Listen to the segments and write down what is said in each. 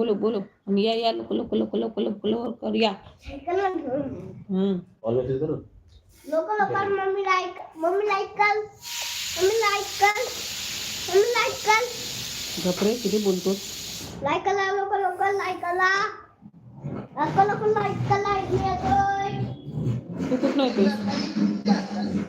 बोलो बोलो. या या लोक लोक लोक लोक लोक लवकर या. हम्म ऑल मेसेज करू लोक लोक मम्मी लाईक मम्मी लाईक कर. मम्मी लाईक कर. मम्मी लाईक कर. घपरे किती बोलतो लाईक करा लोक लोक लाईक करा. लोक लोक लाईक करा येतोय. तू कुठं येतोस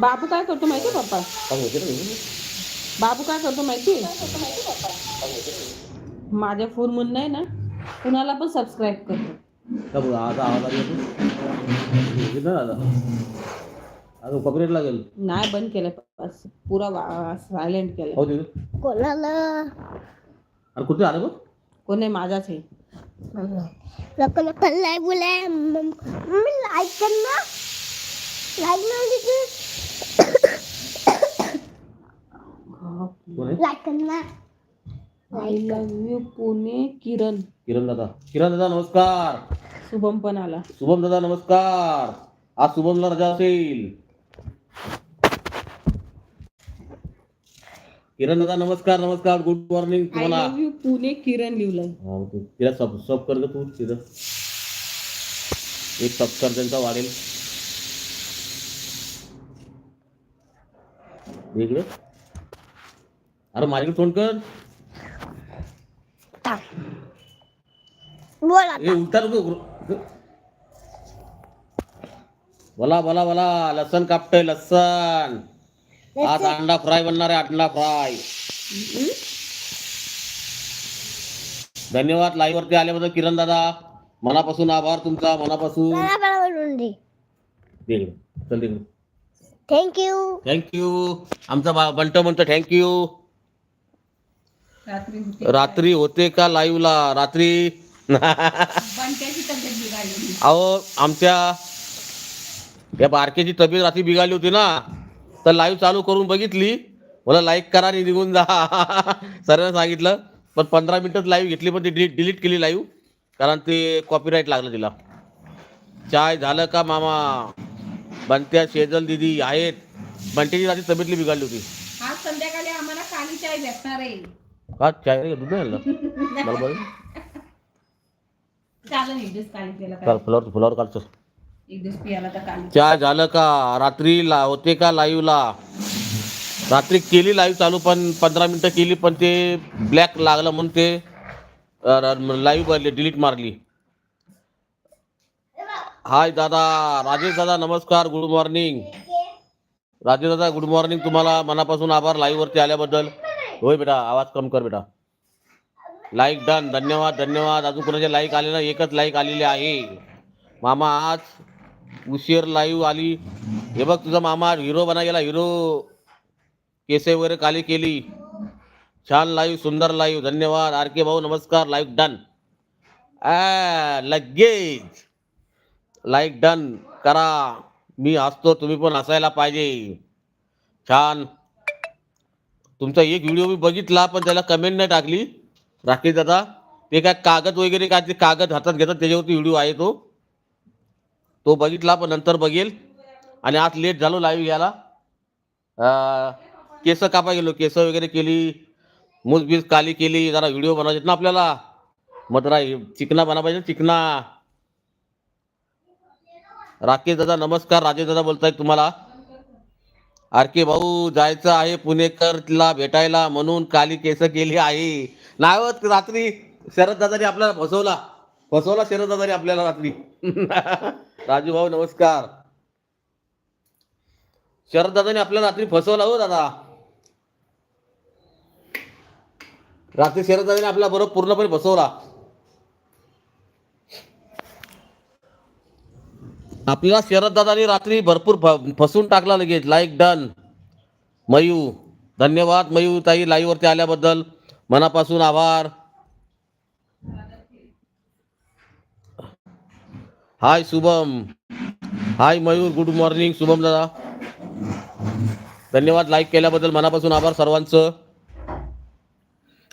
बाबू काय करतो माहिती पप्पा? बाबू? काय करतो माहिती माझ्या फ़ोन म्हणून नाही ना कुणाला पण सबस्क्राईब करतो का आता आवाज़ आला तू? कॉपरेट लागेल. नाही बंद केलं पुरा सायलेंट केलं हो कोणाला? अरे कुठे आलं बघ? कोण नाही माझाच आहे. लाईक बोला मम्मी लाईक कर ना लाईक ना like I love you Pune Kiran. Kiran दादा. किरण दादा नमस्कार. शुभम पण आला. शुभम दादा नमस्कार. आज शुभमला रजा असेल. किरण दादा नमस्कार नमस्कार. गुड मॉर्निंग आय तुम्हाला. लव्ह यू पुणे किरण लिहिलंय. हा, तू तिला सब सब कर ग तू तिथं. एक सबस्कार त्यांचा वाढेल. इकडे. अरे माझ्याकडे तोंड कर. बोला उतार नको. बोला बोला बोला लसण कापतोय लसण. आज अंडा फ्राय बनणार आहे अंडा फ्राय. धन्यवाद लाईव्ह वरती आल्याबद्दल किरण दादा. मनापासून आभार तुमचा मनापासून. चल दे इकडे. थँक्यू थँक्यू आमचा बा- बंटो म्हणतो थँक्यू रात्री होती रात्री होते का लाईव्हला रात्री? बंट्याची तब्येत बिघडली अहो आमच्या या बारकेची तब्येत रात्री बिघडली होती ना तर लाईव्ह चालू करून बघितली. मला लाईक करा आणि निघून जा. सर्वांना सांगितलं. पण पंधरा मिनिटच लाईव्ह घेतली पण ती डिलीट डिलीट केली लाईव्ह कारण ते कॉपीराईट लागलं तिला. चाय झालं का मामा? बनत्या शेजल दिदी आहेत. बंट्याची रात्री तब्येतली बिघडली होती. आज संध्याकाळी आम्हाला काली चाय भेटणार आहे. का? चाय? दूध नाही बघ चालेल एक दिवस काली प्यायला काल फुलावर फुलावर काढतो एक दिवस पियाला तर काली. चहा झालं का? रात्री ला होते का लाईव्हला रात्री केली लाईव्ह चालू पण पंधरा मिनटं केली पण ते ब्लॅक लागलं म्हणून ते लाईव्ह डिलीट मारली. हाय दादा राजेश दादा नमस्कार गुड मॉर्निंग राजेश दादा गुड मॉर्निंग तुम्हाला मनापासून आभार लाईव्ह वरती आल्याबद्दल. होय बेटा आवाज कम कर बेटा. लाईक डन धन्यवाद धन्यवाद. अजून कोणाचे लाईक आले ना एकच लाईक आलेले आहे. मामा आज उशीर लाईव्ह आली. हे बघ तुझा मामा हिरो बना गेला. हिरो केसे वगैरे काली केली. छान लाईव्ह सुंदर लाईव्ह धन्यवाद. आर के भाऊ नमस्कार. लाईव्ह डन लगेच. लाईक डन करा. मी हसतो तुम्ही पण हसायला पाहिजे. छान. तुमचा एक व्हिडिओ मी बघितला पण त्याला कमेंट नाही टाकली. राखी दादा ते काय कागद वगैरे काय ते कागद हातात घेतात त्याच्यावरती व्हिडिओ आहे तो. तो बघितला पण नंतर बघेल. आणि आज लेट झालो लाईव्ह घ्यायला. केस कापा गेलो केस वगैरे केली. मूस काली केली जरा व्हिडिओ बनवायचे ना आपल्याला. मग जरा चिकना बना पाहिजे चिकना. राकेश दादा नमस्कार. राजेश दादा बोलतायत तुम्हाला. आर के भाऊ जायचं आहे पुणेकरला भेटायला म्हणून काली केस केली आहे नाही होत रात्री शरद दादानी आपल्याला फसवला. फसवला शरद दादानी आपल्याला रात्री. राजू भाऊ नमस्कार. शरद दादाने आपल्याला रात्री फसवला हो दादा. रात्री शरद दादाने आपल्याला बरोबर पूर्णपणे फसवला. आपल्याला शरद दादानी रात्री भरपूर फ- फसवून टाकला लगेच. Like done Mayu. धन्यवाद मयू ताई लाईव्ह वरती आल्याबद्दल. मनापासून आभार. Hi Shubham. Hi Mayur. Good morning Shubham दादा. धन्यवाद लाईक केल्याबद्दल. मनापासून आभार सर्वांचं.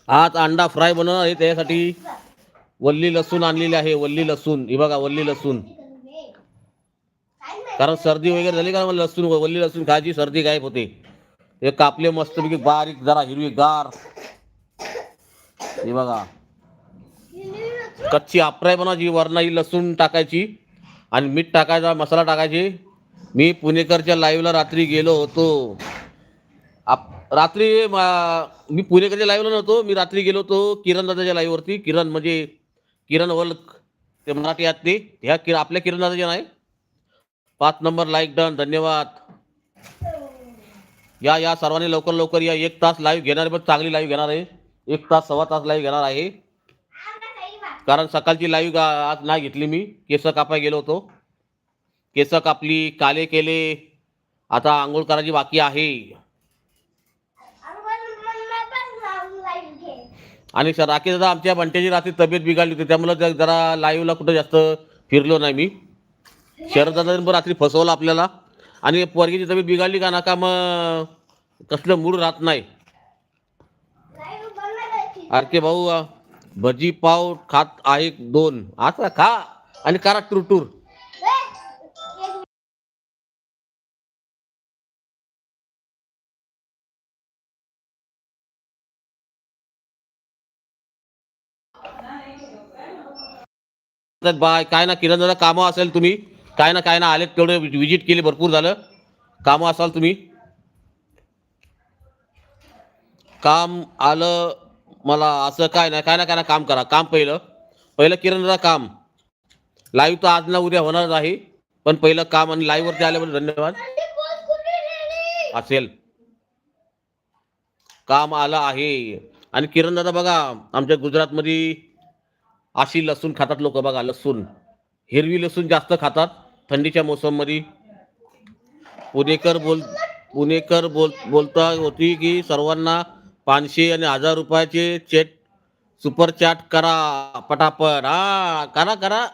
आज अंडा फ्राय बनवणार आहे त्यासाठी वल्ली लसूण आणलेली आहे. वल्ली लसूण. ही बघा वल्ली लसूण. कारण सर्दी वगैरे झाली का मला लसूण वल्ली लसूण खायची सर्दी गायब होते. हे कापले मस्तपैकी बारीक जरा हिरवी गार. हे बघा. कच्ची आपराय बनवायची वरना ही लसूण टाकायची आणि मीठ टाकायचा मसाला टाकायची. मी पुणेकरच्या लाईव्हला रात्री गेलो होतो. आप रात्री मी पुणेकरच्या लाईव्हला नव्हतो. मी रात्री गेलो होतो किरण दादाच्या लाईव्हवरती किरण म्हणजे किरण वल्क ते मराठी आहेत ते. ह्या कि आपल्या किरण दादाच्या नाही. पाच नंबर लाईक डन धन्यवाद. या या सर्वांनी लवकर लवकर या. एक तास लाईव्ह घेणार आहे पण चांगली लाईव्ह घेणार आहे. एक तास सव्वा तास लाईव्ह घेणार आहे. कारण सकाळची लाईव्ह आज नाही घेतली मी. केस कापाय गेलो होतो. केस कापली काले केले. आता आंघोळ करायची बाकी आहे. आणि सर राखी दादा आमच्या बंट्याची रात्री तब्येत बिघडली होती. त्यामुळे जरा लाईव्हला कुठं जास्त फिरलो नाही मी. शरद दादाने रात्री फसवलं आपल्याला. आणि पोरगीची तब्येत बिघडली का ना का मग कसलं मूड राहत नाही. अरे भाऊ भजी पाव खात आहे दोन. आता खा आणि करा टूर टूर. बाय काय ना किरण दादा कामं असेल तुम्ही. काय ना काय ना आलेत तेवढे विजिट केली भरपूर झालं. कामं असाल तुम्ही. काम आलं मला असं काय नाही काय ना काय ना काम करा. काम पहिलं. पहिलं किरणला काम. लाईव्ह तर आज ना उद्या होणार आहे पण पहिलं काम आणि लाईव्हवरती आल्याबद्दल धन्यवाद. असेल. काम आलं आहे. आणि किरण दादा बघा आमच्या गुजरातमध्ये अशी लसूण खातात लोक बघा लसूण. हिरवी लसूण जास्त खातात. थंडीच्या मोसममध्ये. पुणेकर बोल पुणेकर बोल बोलता होती की सर्वांना पाचशे आणि हजार रुपयाचे चेट सुपर चॅट करा पटापट. हा करा करा.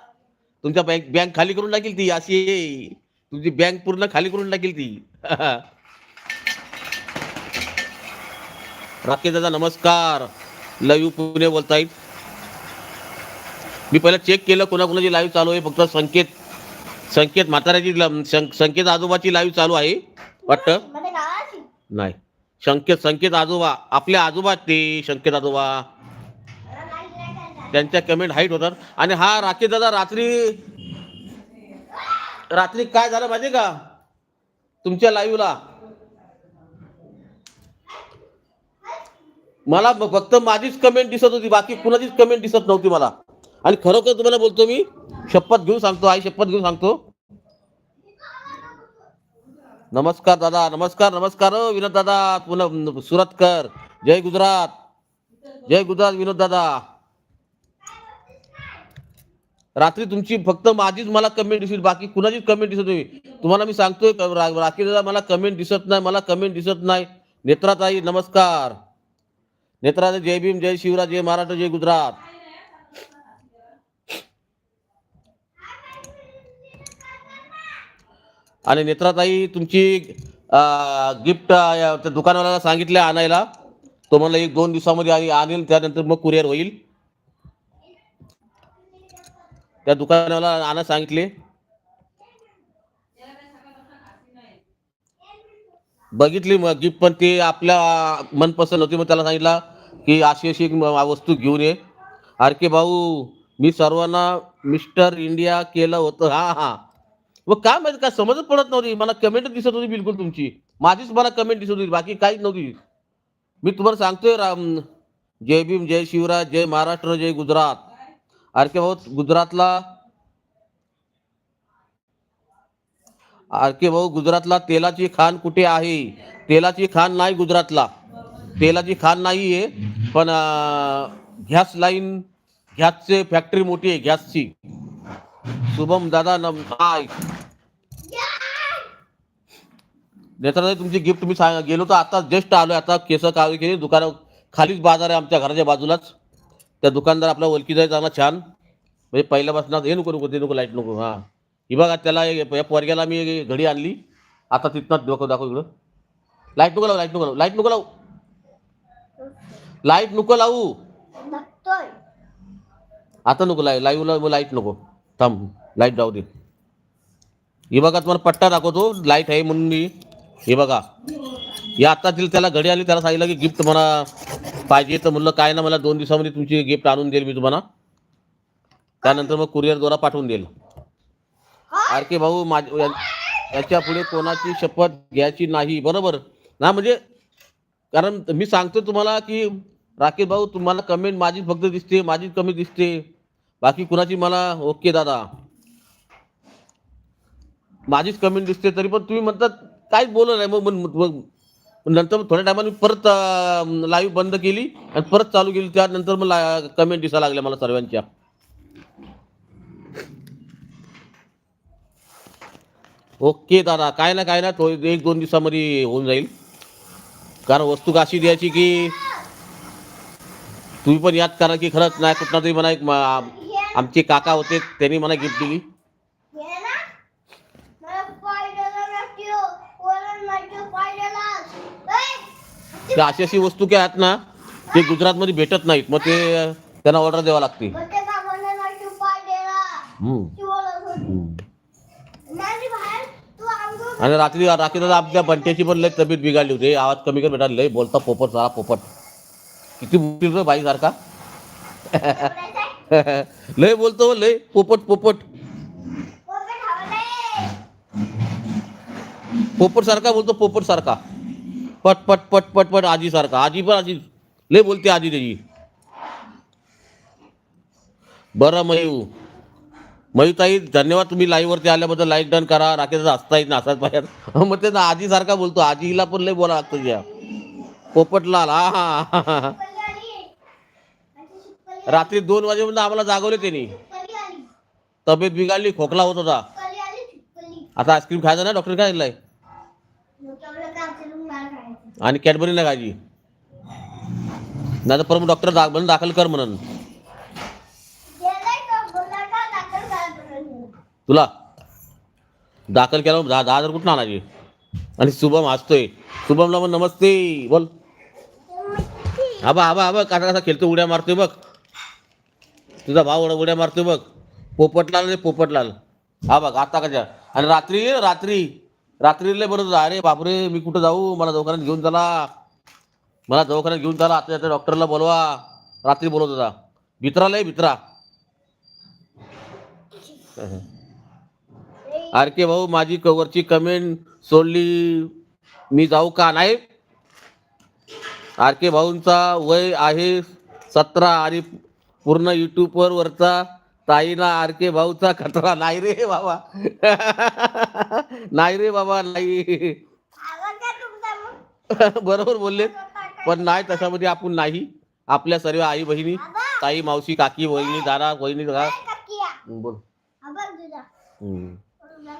तुमच्या बँक बँक खाली करून टाकील ती अशी तुमची बँक पूर्ण खाली करून टाकील ती. राकेश दादा नमस्कार. लव पुणे बोलतायत. मी पहिला चेक केलं कोणाकोणाची लाईव्ह चालू आहे फक्त संकेत. संकेत म्हाताऱ्याची सं- संकेत आजोबाची लाईव्ह चालू आहे वाटतं? नाही संकेत संकेत आजोबा आपले आजोबा ते संकेत आजोबा. त्यांच्या कमेंट हाईट होतात. आणि हा राकेश दादा रात्री रात्री काय झालं माहिती का? तुमच्या लाईव्हला मला फक्त माझीच कमेंट दिसत होती बाकी कुणाचीच कमेंट दिसत नव्हती मला. आणि खरोखर तुम्हाला बोलतो मी शपथ घेऊन सांगतो आई शपथ घेऊन सांगतो. नमस्कार दादा नमस्कार नमस्कार विनोद दादा पुन्हा सुरतकर. जय गुजरात. जय गुजरात विनोद दादा. रात्री तुमची फक्त माझीच मला कमेंट दिसली बाकी कुणाचीच कमेंट दिसत नाही. तुम्हाला मी सांगतोय क- राकेश दादा मला कमेंट दिसत नाही मला कमेंट दिसत नाही. नेत्राताई नमस्कार. नेत्राताई जय भीम जय शिवराज जय महाराष्ट्र जय गुजरात. आणि नेत्राताई तुमची गिफ्ट त्या दुकानवाल्याला सांगितले आणायला. तो म्हणला एक दोन दिवसामध्ये आणि आणेल त्यानंतर मग कुरिअर होईल. त्या दुकानवाला आणा सांगितले. बघितली मग गिफ्ट पण ते आपल्या मनपसंत होती मग त्याला सांगितलं की अशी अशी एक वस्तू घेऊन ये. आर के भाऊ मी सर्वांना मिस्टर इंडिया केलं होतं. हा हा. मग काय माहिती काय समजच पडत नव्हती. मला कमेंट दिसत होती बिलकुल तुमची. माझीच मला कमेंट दिसत होती बाकी काहीच नव्हती. मी तुम्हाला सांगतोय राम. जय भीम जय शिवराज जय महाराष्ट्र जय गुजरात. आर के भाऊ गुजरातला आर के भाऊ गुजरातला तेलाची खान कुठे आहे? तेलाची खान नाही गुजरातला. तेलाची खान नाही आहे पण गॅस लाईन गॅसचे फॅक्टरी मोठी आहे गॅसची. शुभम दादा नम हाय. नेत्राताई तुमची गिफ्ट मी सांग गेलो तर आता जस्ट आलो आता केस काळी केली. दुकाना खालीच बाजार आहे आमच्या घराच्या बाजूलाच. त्या दुकानदार आपला ओळखीचा आहे चांगला छान. म्हणजे पहिल्यापासून हे नको नको ते नको लाइट नको. हां. ही बघा त्याला या पोरग्याला मी घडी आणली. आता तिथनं दाखव दाखव इकडं. लाइट नको लाव लाइट नको लाव. लाइट नको लाव. लाइट नको लावू. आता नको लाईव्ह लाईव्हला लाइट नको. थांब. लाइट जाऊ दे. हे बघा तुम्हाला पट्टा दाखवतो. लाइट आहे म्हणून मी हे बघा. या आता दिली त्याला घडी आली त्याला सांगितलं की गिफ्ट मला पाहिजे तर म्हणलं काय ना मला दोन दिवसामध्ये तुमची गिफ्ट आणून देईल मी तुम्हाला. त्यानंतर मग कुरिअरद्वारा पाठवून देईल. आर के भाऊ माझ्या याच्यापुढे कोणाची शपथ घ्यायची नाही. बरोबर? ना म्हणजे कारण मी सांगतो तुम्हाला की राकेश भाऊ तुम्हाला कमेंट माझीच फक्त दिसते माझीच कमी दिसते. बाकी कुणाची मला ओके दादा. माझीच कमेंट दिसते तरी पण तुम्ही म्हणतात काहीच बोललं नाही. मग मग- मग मग नंतर थोड्या टायमाने परत लाईव्ह बंद केली आणि परत चालू केली. त्यानंतर मग कमेंट दिसायला लागल्या मला सर्वांच्या. ओके दादा काय ना काय ना तो एक दोन दिवसामध्ये होऊन जाईल. कारण वस्तू काशी द्यायची की तुम्ही पण याद करा की खरंच नाही कुठला तरी म्हणा एक आमचे काका होते त्यांनी मला गिफ्ट दिली हे ना मला पाहिलेला नसतो वरण नसतो पाहिलेला ए, ते अशी अशी वस्तू काय आहेत ना ते गुजरातमध्ये भेटत नाहीत. मग ते त्यांना ऑर्डर द्यावं लागते आणि रात्री रात्री दादा आपल्या बंट्याची पण लय तब्येत बिघडली होती. आवाज कमी कर बेटा लय बोलता पोपट सारा पोपट. किती बोलतील रे बाई सारखा? लय बोलतो हो, लय पोपट पोपट. पोपट सारखा बोलतो पोपट सारखा. पट पट पट पट पट आजी सारखा आजी पण आजी लय बोलते आजी त्याची. बरं मयू. मयूताई धन्यवाद तुम्ही लाईव्ह वरती आल्याबद्दल लाईक डन करा. राकेशचा हसता येत नासाच पाहिजे. मग ते ना आजी सारखा बोलतो. आजीला पण लय बोला लागतं त्या पोपटलाल हा हा, रात्री दोन वाजेपर्यंत आम्हाला जागवले त्यांनी. तब्येत बिघडली खोकला होत होता. आता आईस्क्रीम खायचं ना डॉक्टर काय दिलाय मग तेवढं काम करून मला खायचं. आणि कॅडबरी नाही खायची नाही तर परम डॉक्टर दा म्हणून दाखल कर म्हणून. तुला? दाखल केलं दहा दहा हजार कुठं आणायची? आणि शुभम हसतोय. शुभमला मग नमस्ते बोल. आबा आबा आबा कसा कसा खेळतो उड्या मारतोय बघ. तुझा भाव उड्या उड्या मारतोय बघ. पोपटलाल रे पोपटलाल. हा बघ आता कशा? आणि रात्री रात्री. रात्रीले बरं अरे बापरे मी कुठं जाऊ? मला दवाखान्यात घेऊन चला. मला दवाखान्यात घेऊन चला आता आता डॉक्टरला बोलवा. रात्री बोलवत होता. भित्राला भित्रा आर के भाऊ माझी कवरची कमेंट सोडली. मी जाऊ का नाही? आर के भाऊंचा वय आहे सतरा आणि पूर्ण युट्यूबवर वरचा. ताईना आर के भाऊचा खतरा. नाही रे बाबा. नाही रे बाबा नाही? बरोबर बोलले पण नाही तशामध्ये आपण नाही. आपल्या सर्व आई बहिणी ताई मावशी काकी वहिनी दादा वहिनी? बोल.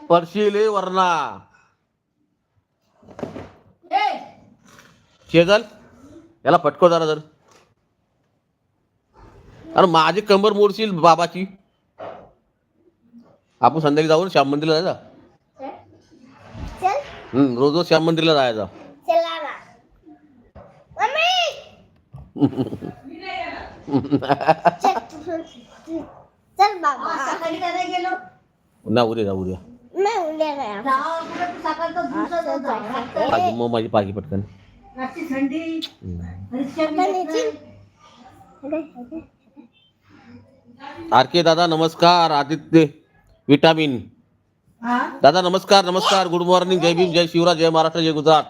पडशीले वरणा. शेजल याला फटको जरा जर. अरे माझी कंबर मोडशील बाबाची. आपण संध्याकाळी जाऊ ना श्याम मंदिरला जायचा चल हम्म, रोज रोज श्याम मंदिरला जायचा. चला ना उद्या जा उद्या. मग माझी पागी पटकन. थंडी हम्म. रिक्षा पण मिळत याची- नाही. आर के दादा नमस्कार. आदित्य विटामिन? दादा नमस्कार नमस्कार. गुड मॉर्निंग जय भीम जय शिवराज जय महाराष्ट्र जय गुजरात.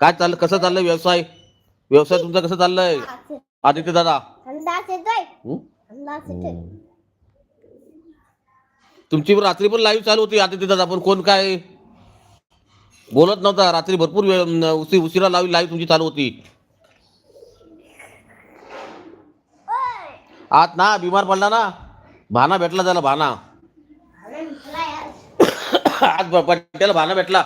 काय चाललं कसं चाललंय व्यवसाय? व्यवसाय तुमचा कसं चाललंय? आदित्य दादा. तुमची रात्री पण लाईव्ह चालू होती आदित्य दादा पण कोण काय? बोलत नव्हता. रात्री भरपूर वेळ उशिरा लावी लाईव्ह तुमची चालू होती. आत आज ना बिमार पडला ना. भाना भेटला त्याला भाना. आज पट्ट्याला भाना भेटला.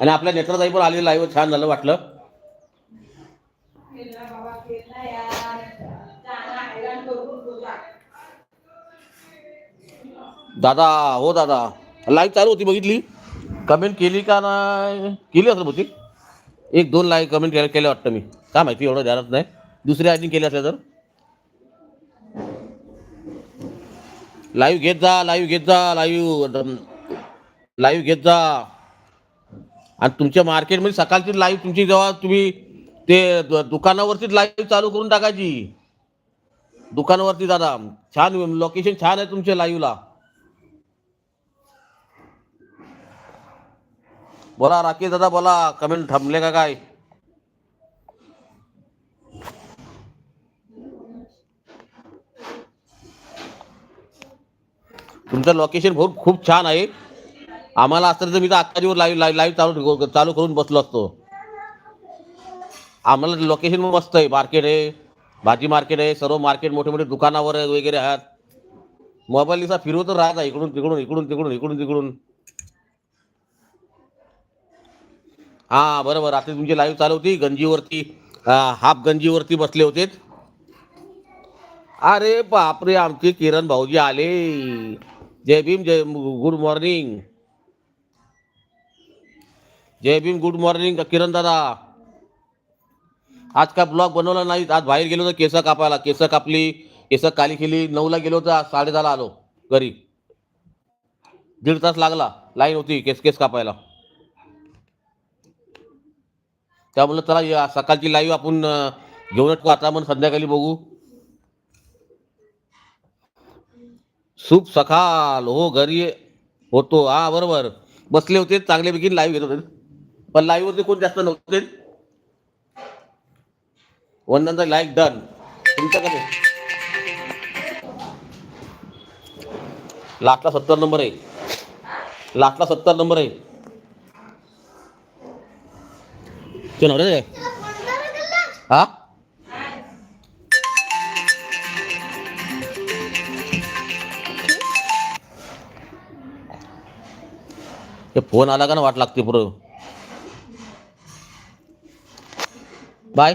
आणि आपल्या नेत्राताई पण आलेली लाईव्ह छान झालं वाटलं. दादा हो दादा. लाईव्ह चालू होती बघितली. कमेंट केली का नाही? केली असेल बहुतेक. एक दोन लाईव्ह कमेंट केल्या वाटतं मी. काय माहिती एवढं ध्यानात नाही. दुसऱ्या आयजिंग केली असल्या तर. लाईव्ह घेत जा लाईव्ह घेत जा लाईव्ह लाईव्ह घेत जा. आणि तुमच्या मार्केटमध्ये सकाळची लाईव्ह तुमची जेव्हा तुम्ही ते दुकानावरतीच लाईव्ह चालू करून टाकायची. दुकानावरती दादा छान लोकेशन छान आहे तुमच्या लाईव्हला. बोला राकेश दादा बोला कमेंट थांबले का काय? तुमचं लोकेशन खूप खूप छान आहे. आम्हाला असतं तर मी तर आत्ता दिवस लाईव्ह लाईव्ह लाईव्ह चालू चालू करून बसलो असतो. आम्हाला लोकेशन मस्त आहे. मार्केट आहे. भाजी मार्केट आहे. सर्व मार्केट मोठे मोठे दुकानावर वगैरे आहेत. मोबाईल दिसा फिरवत राहत इकडून तिकडून इकडून तिकडून इकडून तिकडून. हा बरोबर. रात्री तुमची लाईव्ह चालू होती. गंजीवरती हाफ गंजीवरती बसले होते. अरे बापरे आमचे किरण भाऊजी आले. जय भीम जय गुड मॉर्निंग. जय भीम गुड मॉर्निंग किरण दादा. आज का ब्लॉग बनवला नाही आज बाहेर गेलो होतो केस कापायला. केस कापली केस काली केली नऊला गेलो तर साडे दहाला आलो घरी. दीड तास लागला लाईन होती केस केस कापायला. त्यामुळे चला सकाळची लाईव्ह आपण घेऊन येतो आता मग संध्याकाळी बघू. सूप सखाल हो घरी होतो. हा बरोबर. बसले होते चांगल्यापैकी लाईव्ह घेत होते. पण लाईव्ह वरती कोण जास्त नव्हते? वंदनचा लाईक डन तुमच्याकडे? लाखला सत्तर नंबर आहे. लाखला सत्तर नंबर आहे. ते नव्हते हा? फोन आला का ना वाट लागते पुरं? बाय.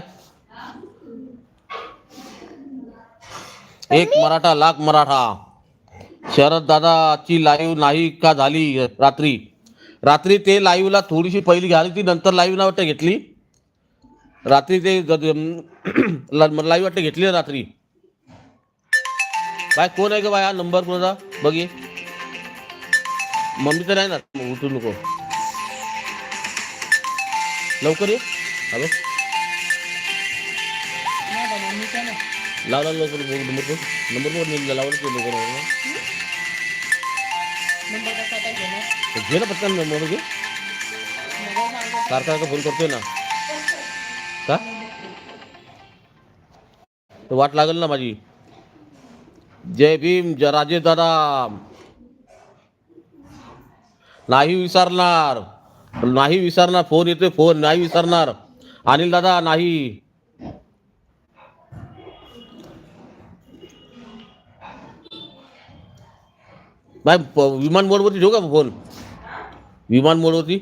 एक मराठा लाख मराठा. शरद दादाची लाईव्ह नाही का झाली रात्री? रात्री ते लाईव्हला थोडीशी पहिली घाली ती नंतर लाईव्ह ना वाटतं घेतली. रात्री ते लाईव्ह वाटतं घेतली रात्री. बाय कोण आहे का बाय? हा नंबर कोणाचा? बघे. मम्मी तर नाही ना मग उठू नको. लवकर ये. हॅलो लावला लवकर बघ, नंबर बघ. नंबर बघ लावलं ते लवकर घे ना पटकन नंबर घे. सारखा फोन करतोय ना. का? तर वाट लागल ना माझी. जय भीम जय राजे दादा नाही विसरणार. नाही विसरणार. फोन येतोय फोन. नाही विसरणार. अनिल दादा नाही. विमान मोडवरती ठेवू का फोन? विमान मोडवरती?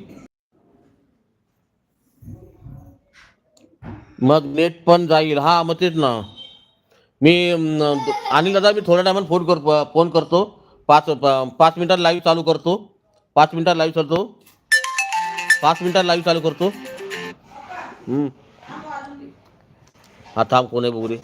मग नेट पण जाईल. हा मग तेच ना. मी अनिल दादा मी थोड्या टायमात फोन करतो फोन करतो. पाच पाच मिनिटात लाईव्ह चालू करतो. पाच मिनिटात लाईव्ह चालतो. पाच मिनिटात लाईव्ह चालू करतो. हम्म. हा थांब कोण आहे बघू रे